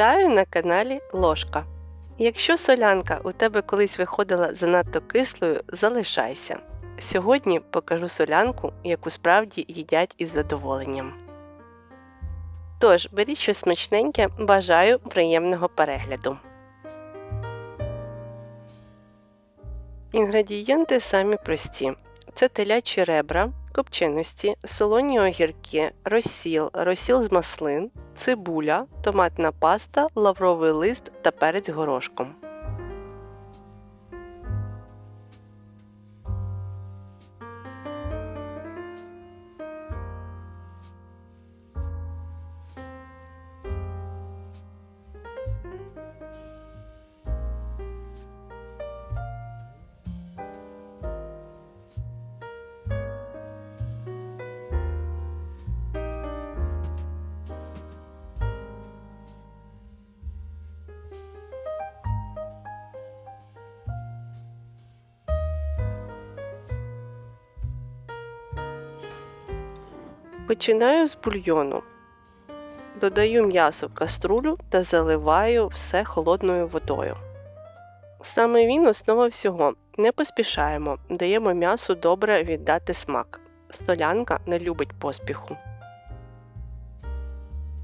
Вітаю на каналі Ложка. Якщо солянка у тебе колись виходила занадто кислою, залишайся. Сьогодні покажу солянку, яку справді їдять із задоволенням. Тож, беріть щось смачненьке, бажаю приємного перегляду. Інгредієнти самі прості: це телячі ребра, копченості, солоні огірки, розсіл, розсіл з маслин, цибуля, томатна паста, лавровий лист та перець горошком. Починаю з бульйону. Додаю м'ясо в каструлю та заливаю все холодною водою. Саме він основа всього. Не поспішаємо, даємо м'ясу добре віддати смак. Столянка не любить поспіху.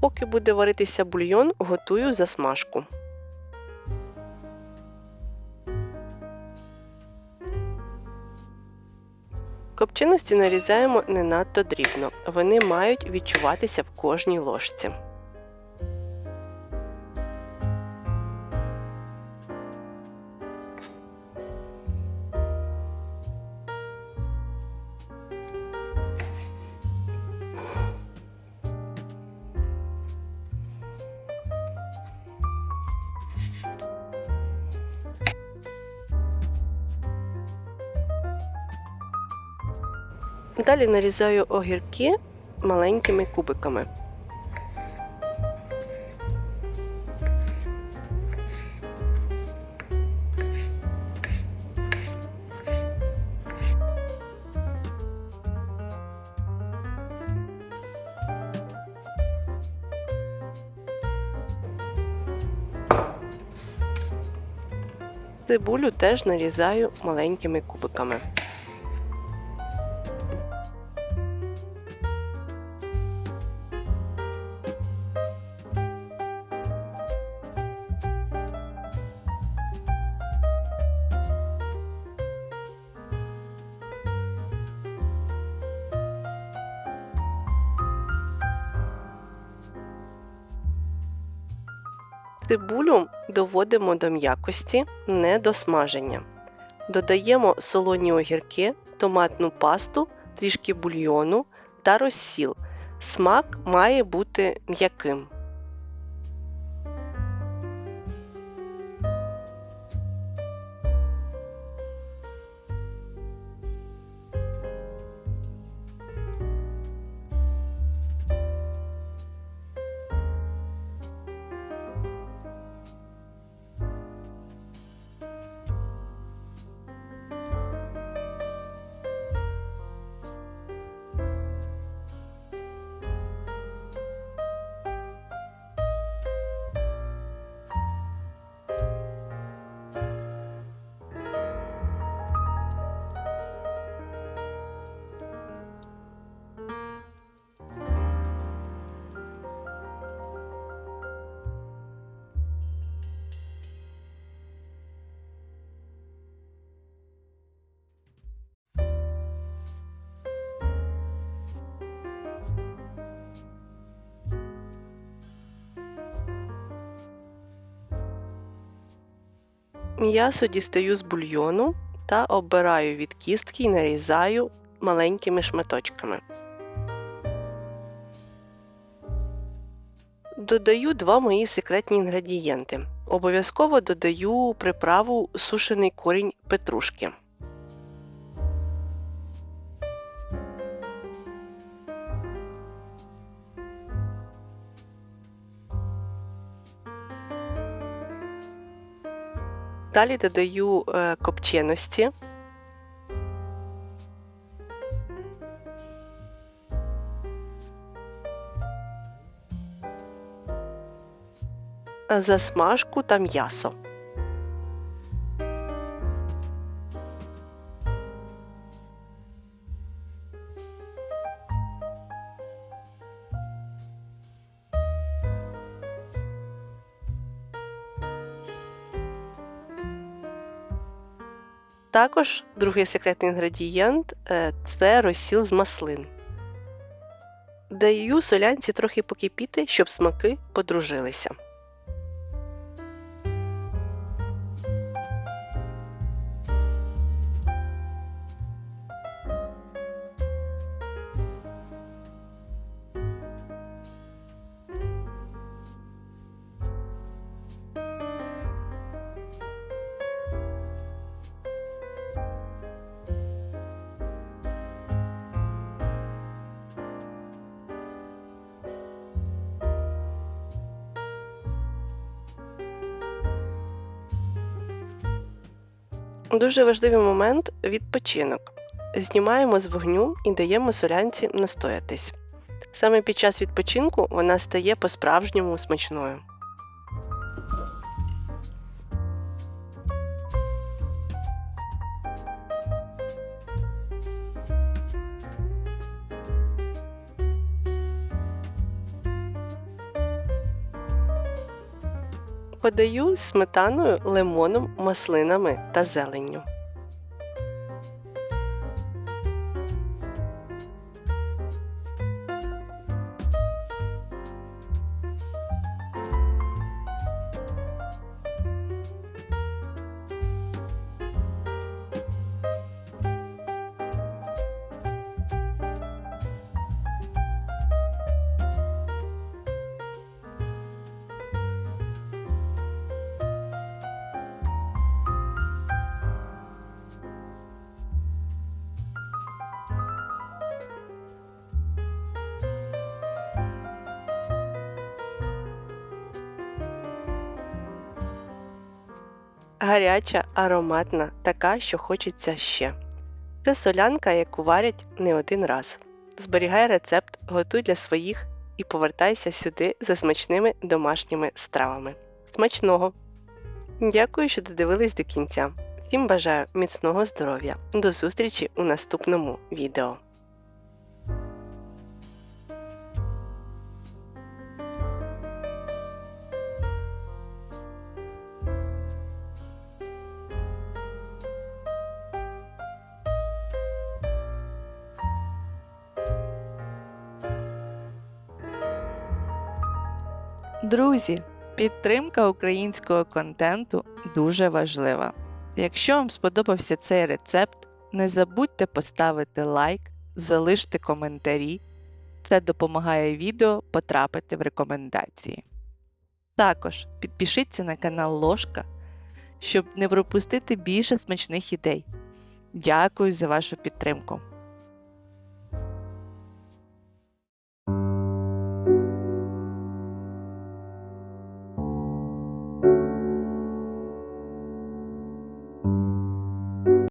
Поки буде варитися бульйон, готую засмажку. Копченості нарізаємо не надто дрібно. Вони мають відчуватися в кожній ложці. Далі нарізаю огірки маленькими кубиками. Цибулю теж нарізаю маленькими кубиками. Цибулю доводимо до м'якості, не до смаження. Додаємо солоні огірки, томатну пасту, трішки бульйону та розсіл. Смак має бути м'яким. М'ясо дістаю з бульйону та оббираю від кістки і нарізаю маленькими шматочками. Додаю два мої секретні інгредієнти. Обов'язково додаю приправу сушений корінь петрушки. Далі додаю е, копченості. засмажку та м'ясо. Також другий секретний інгредієнт е, це розсіл з маслин. Даю солянці трохи покипіти, щоб смаки подружилися. Дуже важливий момент відпочинок. Знімаємо з вогню і даємо солянці настоятись. Саме під час відпочинку вона стає по-справжньому смачною. Подаю сметаною, лимоном, маслинами та зеленню. Гаряча, ароматна, така, що хочеться ще. Це солянка, яку варять не один раз. Зберігай рецепт, готуй для своїх і повертайся сюди за смачними домашніми стравами. Смачного! Дякую, що додивились до кінця. Всім бажаю міцного здоров'я. До зустрічі у наступному відео. Друзі, підтримка українського контенту дуже важлива. Якщо вам сподобався цей рецепт, не забудьте поставити лайк, залиште коментарі. Це допомагає відео потрапити в рекомендації. Також підпишіться на канал Ложка, щоб не пропустити більше смачних ідей. Дякую за вашу підтримку!